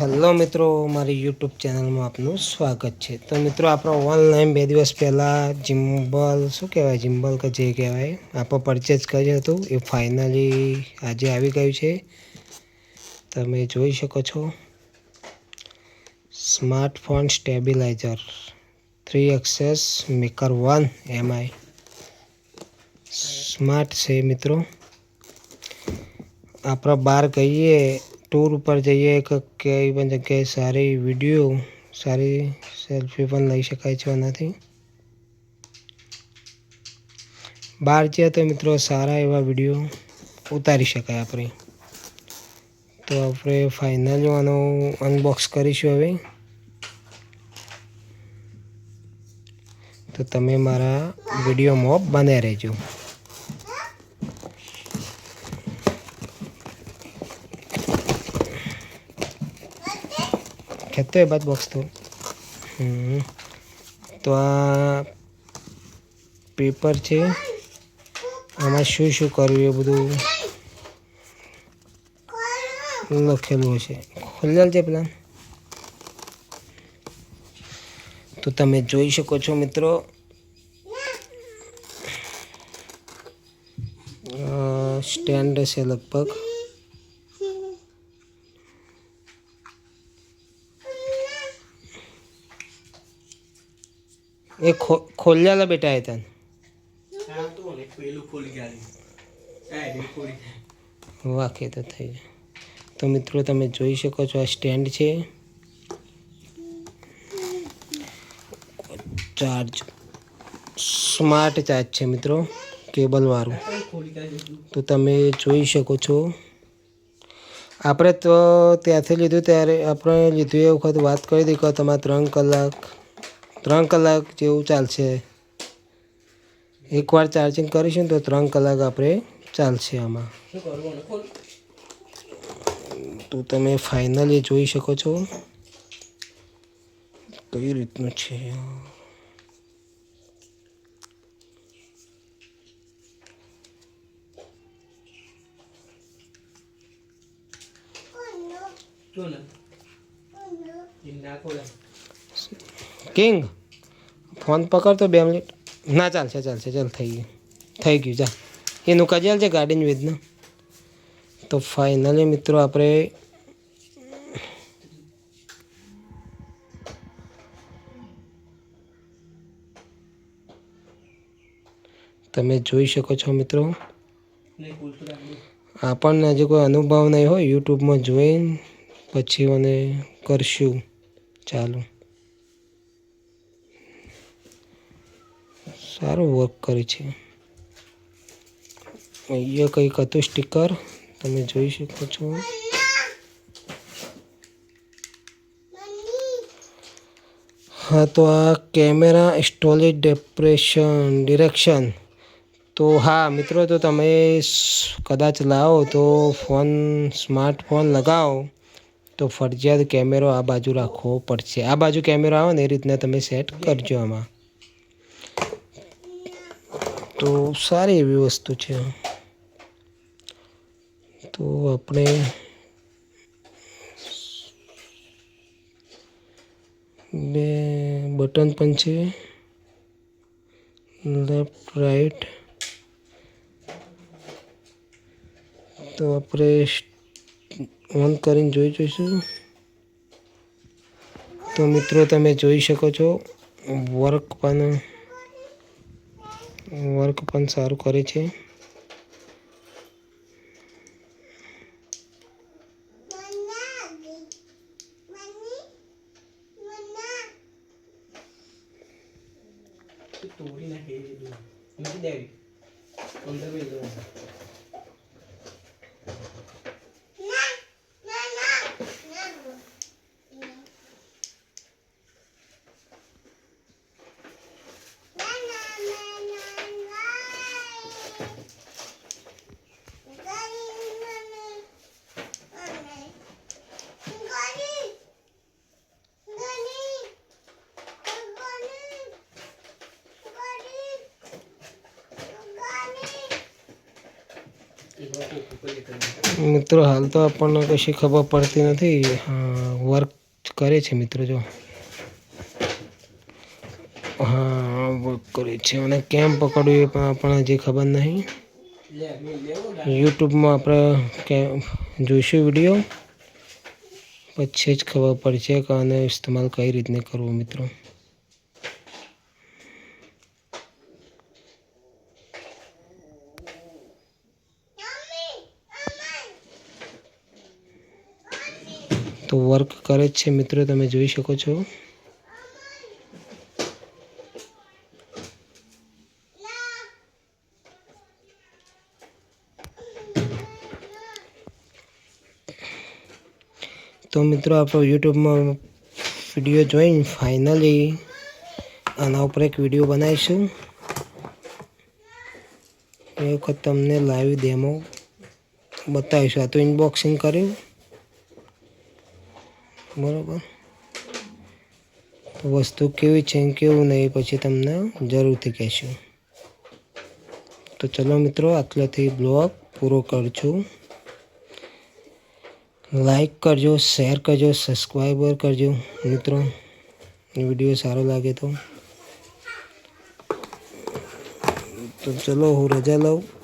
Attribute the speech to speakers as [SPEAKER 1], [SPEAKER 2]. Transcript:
[SPEAKER 1] Hello મિત્રો, મારી YouTube ચેનલમાં આપનું સ્વાગત છે. તો મિત્રો, આપણો ઓનલાઈન બે દિવસ પહેલાં જિમ્બલ શું કહેવાય જિમ્બલ કે જે કહેવાય આપણે પરચેસ કર્યું હતું. એ ફાઇનલી આજે આવી ગયું છે. તમે જોઈ શકો છો. Smartphone stabiliser three axis maker one MI smart છે મિત્રો. આપણે બહાર ગઈએ ટૂર ઉપર જઈએ કે કઈ પણ જગ્યાએ સારી વીડિયો સારી સેલ્ફી પણ લઈ શકાય છે આનાથી. બહાર જઈએ તો મિત્રો સારા એવા વીડિયો ઉતારી શકાય આપણે. તો આપણે ફાઇનલ આનો અનબોક્સ કરીશું હવે. તો તમે મારા વિડીયોમાં બને રહેજો. ખેતો એ બાદ બોક્સ તો. તો આ પેપર છે આમાં શું શું કરવું એ બધું લખેલું હશે ખોલેલ છે પ્લાન તો તમે જોઈ શકો છો મિત્રો સ્ટેન્ડ છે લગભગ એ ખોલ્યાલા બેટા એ તને. વાકે તો થઈ જાય તો મિત્રો, તમે જોઈ શકો છો આ સ્ટેન્ડ છે. ચાર્જ, સ્માર્ટ ચાર્જ છે મિત્રો કેબલવાળું તો તમે જોઈ શકો છો. આપણે તો ત્યાંથી લીધું, ત્યારે આપણે લીધું એ વખત વાત કરી હતી કે તમારે ત્રણ કલાક ત્રણ કલાક જેવું ચાલશે. એકવાર ચાર્જિંગ કરીશું તો ત્રણ કલાક આપણે ચાલશે આમાં. તો તમે ફાઇનલી જોઈ શકો છો. કઈ રીતનું છે? કિંગ, ફોન પકડ તો બે મિનિટ. ના, ચાલશે ચાલશે, ચાલ, થઈ ગયું. થઈ ગયું જા એનું કજેલ છે ગાડીની વેદના? તો ફાઇનલી મિત્રો આપણે તમે જોઈ શકો છો મિત્રો. આપણને હજી કોઈ અનુભવ નહીં હોય, યુટ્યુબમાં જોઈને પછી મને કરશું. ચાલો. સારું વર્ક કરે છે. અહીંયા કંઈક હતું સ્ટીકર તમે જોઈ શકો છો. હા, તો આ કેમેરા સ્ટોલેજ ડેપ્રેશન ડિરેક્શન તો હા, મિત્રો, તો તમે કદાચ લાવો તો ફોન સ્માર્ટફોન લગાવો. તો ફરજિયાત કેમેરો આ બાજુ રાખવો પડશે. આ બાજુ કેમેરો આવે ને એ રીતના તમે સેટ કરજો આમાં. તો સારી એવી વસ્તુ છે. તો આપણે બે બટન પણ છે. Left, right. તો આપણે ઓન કરીને જોઈ જોઈશું. તો મિત્રો તમે જોઈ શકો છો, વર્ક પણ વર્ક પણ સારું કરે છે. તોડી નાખે અંદર મિત્રો, હાલ તો આપણને કશી ખબર પડતી નથી. વર્ક કરે છે મિત્રો જો. હા વર્ક કરે છે. અને કેમ પકડવું એ પણ આપણને હજી ખબર નહીં. યુટ્યુબમાં આપણે કે, જોઈશું વીડિયો પછી જ ખબર પડશે કે આને ઇસ્તેમાલ કઈ રીતને કરવો મિત્રો. તો વર્ક કરે છે મિત્રો, તમે જોઈ શકો છો. તો મિત્રો, આપણો યુટ્યુબમાં વીડિયો જોઈને ફાઇનલી આના ઉપર એક વીડિયો બનાવીશું. એ વખત તમને લાઈવ ડેમો બતાવીશું. આ તો ઇનબોક્સિંગ કર્યું. બરાબર. વસ્તુ કેવી છે કેવું નહીં પછી તમને જરૂરથી કહેશું. તો ચલો મિત્રો, આટલાથી બ્લોગ પૂરો કરશું. લાઈક કરજો, શેર કરજો, સબસ્ક્રાઈબર કરજો મિત્રો. વીડિયો સારો લાગે તો. તો ચલો, હું રજા લઉં.